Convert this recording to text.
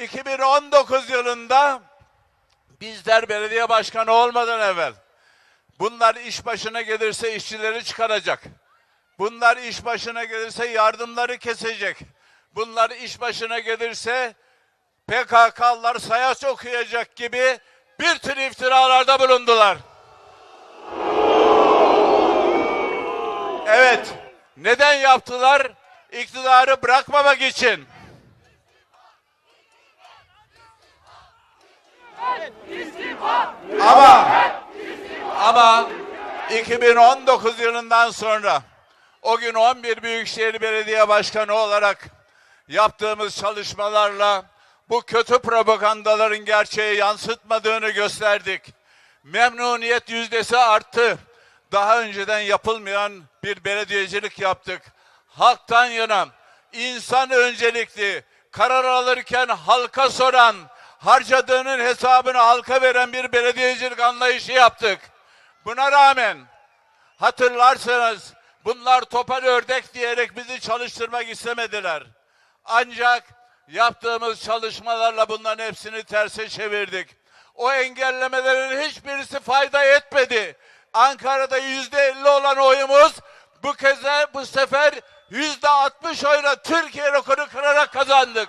2019 yılında bizler belediye başkanı olmadan evvel bunlar iş başına gelirse işçileri çıkaracak. Bunlar iş başına gelirse yardımları kesecek. Bunlar iş başına gelirse PKK'lar sayaç okuyacak gibi bir tür iftiralarda bulundular. Evet. Neden yaptılar? İktidarı bırakmamak için. Ama ama 2019 yılından sonra o gün 11 Büyükşehir Belediye Başkanı olarak yaptığımız çalışmalarla bu kötü propagandaların gerçeği yansıtmadığını gösterdik. Memnuniyet yüzdesi arttı. Daha önceden yapılmayan bir belediyecilik yaptık. Halktan yana insan öncelikli karar alırken halka soran, harcadığının hesabını halka veren bir belediyecilik anlayışı yaptık. Buna rağmen hatırlarsanız bunlar topal ördek diyerek bizi çalıştırmak istemediler. Ancak yaptığımız çalışmalarla bunların hepsini terse çevirdik. O engellemelerin hiçbirisi fayda etmedi. Ankara'da yüzde elli olan oyumuz bu kez bu sefer yüzde altmış oyla Türkiye rekoru kırarak kazandık.